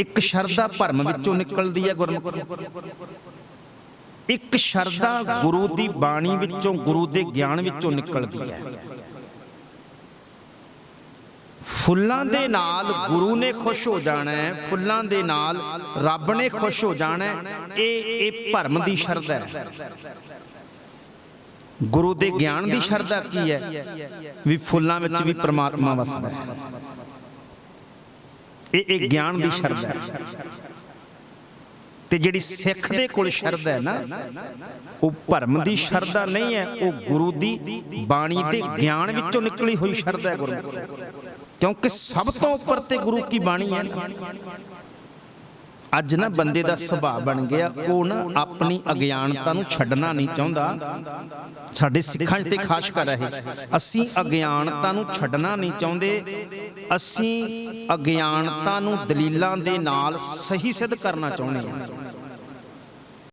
ਇੱਕ ਸ਼ਰਧਾ ਭਰਮ ਵਿੱਚੋਂ ਨਿਕਲਦੀ ਹੈ ਗੁਰਮੁਖ। ਇੱਕ ਸ਼ਰਧਾ ਗੁਰੂ ਦੀ ਬਾਣੀ ਵਿੱਚੋਂ, ਗੁਰੂ ਦੇ ਗਿਆਨ ਵਿੱਚੋਂ ਨਿਕਲਦੀ ਹੈ। ਫੁੱਲਾਂ ਦੇ ਨਾਲ ਗੁਰੂ ਨੇ ਖੁਸ਼ ਹੋ ਜਾਣਾ ਹੈ, ਫੁੱਲਾਂ ਦੇ ਨਾਲ ਰੱਬ ਨੇ ਖੁਸ਼ ਹੋ ਜਾਣਾ ਹੈ, ਇਹ ਇਹ ਭਰਮ ਦੀ ਸ਼ਰਧਾ ਹੈ। ਗੁਰੂ ਦੇ ਗਿਆਨ ਦੀ ਸ਼ਰਧਾ ਕੀ ਹੈ? ਵੀ ਫੁੱਲਾਂ ਵਿੱਚ ਵੀ ਪ੍ਰਮਾਤਮਾ ਵਸਦਾ ਹੈ। ਇਹ ਇਹ ਗਿਆਨ ਦੀ ਸ਼ਰਧਾ ਹੈ। ਤੇ ਜਿਹੜੀ ਸਿੱਖ ਦੇ ਕੋਲ ਸ਼ਰਧਾ ਹੈ ਨਾ, ਉਹ ਭਰਮ ਦੀ ਸ਼ਰਧਾ ਨਹੀਂ ਹੈ, ਉਹ ਗੁਰੂ ਦੀ ਬਾਣੀ ਤੇ ਗਿਆਨ ਵਿੱਚੋਂ ਨਿਕਲੀ ਹੋਈ ਸ਼ਰਧਾ ਹੈ ਗੁਰੂ ਕਿਉਂਕਿ ਸਭ ਤੋਂ ਉੱਪਰ ਤੇ ਗੁਰੂ ਕੀ ਬਾਣੀ ਹੈ? ਅੱਜ ਨਾ ਬੰਦੇ ਦਾ ਸੁਭਾਅ ਬਣ ਗਿਆ, ਉਹ ਨਾ ਆਪਣੀ ਅਗਿਆਨਤਾ ਨੂੰ ਛੱਡਣਾ ਨਹੀਂ ਚਾਹੁੰਦਾ। ਸਾਡੇ ਸਿੱਖਾਂ 'ਚ ਤੇ ਖਾਸ ਕਰ ਹੈ ਅਸੀਂ ਅਗਿਆਨਤਾ ਨੂੰ ਛੱਡਣਾ ਨਹੀਂ ਚਾਹੁੰਦੇ, ਅਸੀਂ ਅਗਿਆਨਤਾ ਨੂੰ ਦਲੀਲਾਂ ਦੇ ਨਾਲ ਸਹੀ ਸਿੱਧ ਕਰਨਾ ਚਾਹੁੰਦੇ ਹਾਂ।